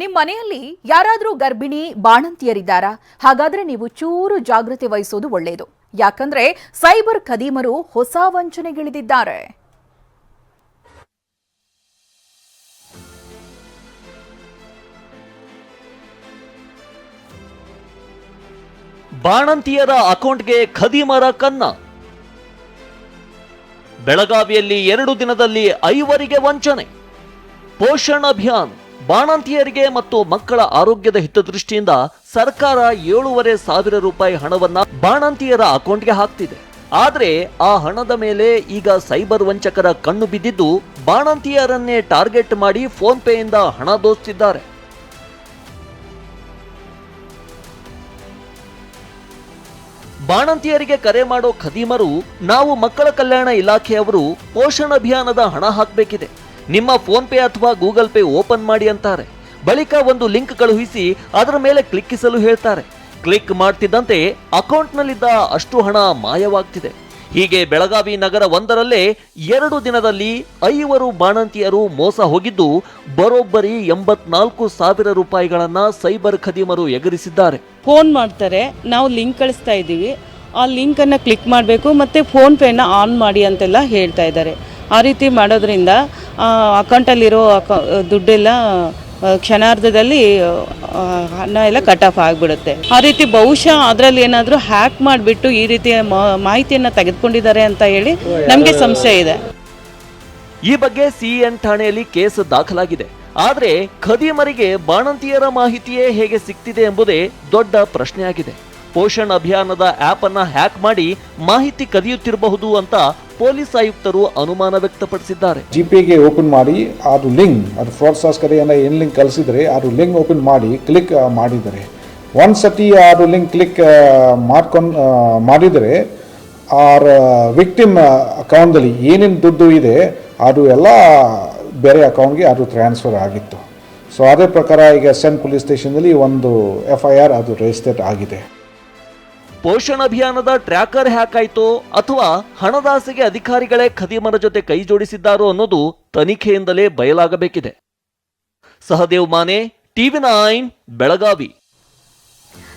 ನಿಮ್ಮ ಮನೆಯಲ್ಲಿ ಯಾರಾದರೂ ಗರ್ಭಿಣಿ ಬಾಣಂತಿಯರಿದ್ದಾರಾ? ಹಾಗಾದ್ರೆ ನೀವು ಚೂರು ಜಾಗೃತಿ ವಹಿಸೋದು ಒಳ್ಳೆಯದು ಯಾಕಂದ್ರೆ ಸೈಬರ್ ಖದೀಮರು ಹೊಸ ವಂಚನೆಗಿಳಿದಿದ್ದಾರೆ. ಬಾಣಂತಿಯರ ಅಕೌಂಟ್ಗೆ ಖದೀಮರ ಕನ್ನ. ಬೆಳಗಾವಿಯಲ್ಲಿ ಎರಡು ದಿನದಲ್ಲಿ ಐವರಿಗೆ ವಂಚನೆ. ಪೋಷಣ್ ಅಭಿಯಾನ್. ಬಾಣಂತಿಯರಿಗೆ ಮತ್ತು ಮಕ್ಕಳ ಆರೋಗ್ಯದ ಹಿತದೃಷ್ಟಿಯಿಂದ ಸರ್ಕಾರ ಏಳೂವರೆ ಸಾವಿರ ರೂಪಾಯಿ ಹಣವನ್ನ ಬಾಣಂತಿಯರ ಅಕೌಂಟ್ಗೆ ಹಾಕ್ತಿದೆ. ಆದ್ರೆ ಆ ಹಣದ ಮೇಲೆ ಈಗ ಸೈಬರ್ ವಂಚಕರ ಕಣ್ಣು ಬಿದ್ದಿದ್ದು ಬಾಣಂತಿಯರನ್ನೇ ಟಾರ್ಗೆಟ್ ಮಾಡಿ ಫೋನ್ ಪೇಯಿಂದ ಹಣ ದೋಸ್ತಿದ್ದಾರೆ. ಬಾಣಂತಿಯರಿಗೆ ಕರೆ ಮಾಡೋ ಖದೀಮರು, ನಾವು ಮಕ್ಕಳ ಕಲ್ಯಾಣ ಇಲಾಖೆಯವರು ಪೋಷಣ್ ಅಭಿಯಾನದ ಹಣ ಹಾಕಬೇಕಿದೆ. ನಿಮ್ಮ ಫೋನ್ ಪೇ ಅಥವಾ ಗೂಗಲ್ ಪೇ ಓಪನ್ ಮಾಡಿ ಅಂತಾರೆ. ಬಳಿಕ ಒಂದು ಲಿಂಕ್ ಕಳುಹಿಸಿ ಅದರ ಮೇಲೆ ಕ್ಲಿಕ್ಕಿಸಲು ಹೇಳ್ತಾರೆ. ಕ್ಲಿಕ್ ಮಾಡ್ತಿದ್ದಂತೆ ಅಕೌಂಟ್ನಲ್ಲಿದ್ದ ಅಷ್ಟು ಹಣ ಮಾಯವಾಗ್ತಿದೆ. ಹೀಗೆ ಬೆಳಗಾವಿ ನಗರ ಒಂದರಲ್ಲೇ ಎರಡು ದಿನದಲ್ಲಿ ಐವರು ಬಾಣಂತಿಯರು ಮೋಸ ಹೋಗಿದ್ದು ಬರೋಬ್ಬರಿ ಎಂಬತ್ನಾಲ್ಕು ಸಾವಿರ ರೂಪಾಯಿಗಳನ್ನ ಸೈಬರ್ ಖದೀಮರು ಎಗರಿಸಿದ್ದಾರೆ. ಫೋನ್ ಮಾಡ್ತಾರೆ, ನಾವು ಲಿಂಕ್ ಕಳಿಸ್ತಾ ಇದ್ದೀವಿ. ಆ ಲಿಂಕನ್ನು ಕ್ಲಿಕ್ ಮಾಡಬೇಕು ಮತ್ತು ಫೋನ್ಪೇನ ಆನ್ ಮಾಡಿ ಅಂತೆಲ್ಲ ಹೇಳ್ತಾ ಇದ್ದಾರೆ. ಆ ರೀತಿ ಮಾಡೋದ್ರಿಂದ ಅಕೌಂಟಲ್ಲಿರೋ ಅಕ, ದುಡ್ಡೆಲ್ಲ ಕ್ಷಣಾರ್ಧದಲ್ಲಿ ಹಣ ಎಲ್ಲ ಕಟ್ ಆಫ್ ಆಗಿಬಿಡುತ್ತೆ. ಆ ರೀತಿ ಬಹುಶಃ ಅದರಲ್ಲಿ ಏನಾದರೂ ಹ್ಯಾಕ್ ಮಾಡಿಬಿಟ್ಟು ಈ ರೀತಿಯ ಮಾಹಿತಿಯನ್ನು ತೆಗೆದುಕೊಂಡಿದ್ದಾರೆ ಅಂತ ಹೇಳಿ ನಮಗೆ ಸಂಶಯ ಇದೆ. ಈ ಬಗ್ಗೆ ಸಿಎನ್ ಠಾಣೆಯಲ್ಲಿ ಕೇಸ್ ದಾಖಲಾಗಿದೆ. ಆದರೆ ಖದೀಮರಿಗೆ ಬಾಣಂತಿಯರ ಮಾಹಿತಿಯೇ ಹೇಗೆ ಸಿಗ್ತಿದೆ ಎಂಬುದೇ ದೊಡ್ಡ ಪ್ರಶ್ನೆಯಾಗಿದೆ. ಪೋಷಣ್ ಅಭಿಯಾನದ ಆಪ್ ಅನ್ನ ಹ್ಯಾಕ್ ಮಾಡಿ ಮಾಹಿತಿ ಕದಿಯುತ್ತಿರಬಹುದು ಅಂತ ಪೊಲೀಸ್ ಆಯುಕ್ತರು ಅನುಮಾನ ವ್ಯಕ್ತಪಡಿಸಿದ್ದಾರೆ. ಜಿಪಿಗೆ ಓಪನ್ ಮಾಡಿ, ಅದು ಲಿಂಕ್, ಅದು ಫ್ರಾಡ್ಸ್ಟಾಸ್ಕರ್ ಏನೋ ಏನು ಲಿಂಕ್ ಕಳಿಸಿದರೆ, ಅದು ಲಿಂಕ್ ಓಪನ್ ಮಾಡಿ ಕ್ಲಿಕ್ ಮಾಡಿದರೆ. ಒಂದು ಸತಿ ಅದು ಲಿಂಕ್ ಕ್ಲಿಕ್ ಮಾಡ್ಕೊಂಡು ಮಾಡಿದರೆ, ಆರ್ ವಿಕ್ಟಿಮ್ ಅಕೌಂಟಲ್ಲಿ ಏನೇನು ದುಡ್ಡು ಇದೆ, ಅದು ಎಲ್ಲ ಬೇರೆ ಅಕೌಂಟ್ಗೆ ಅದು ಟ್ರಾನ್ಸ್ಫರ್ ಆಗಿತ್ತು. ಸೊ ಅದೇ ಪ್ರಕಾರ ಈಗ ಸೆಂಟ್ ಪೊಲೀಸ್ ಸ್ಟೇಷನಲ್ಲಿ ಒಂದು ಎಫ್ ಐ ಆರ್ ಅದು ರಿಜಿಸ್ಟರ್ ಆಗಿದೆ. ಪೋಷಣ್ ಅಭಿಯಾನದ ಟ್ರ್ಯಾಕರ್ ಹ್ಯಾಕ್ ಆಯ್ತೋ ಅಥವಾ ಹಣದಾಸೆಗೆ ಅಧಿಕಾರಿಗಳೇ ಖದೀಮರ ಜೊತೆ ಕೈ ಜೋಡಿಸಿದ್ದಾರೋ ಅನ್ನೋದು ತನಿಖೆಯಿಂದಲೇ ಬಯಲಾಗಬೇಕಿದೆ. Sahadev Mane, TV nine, Belagavi.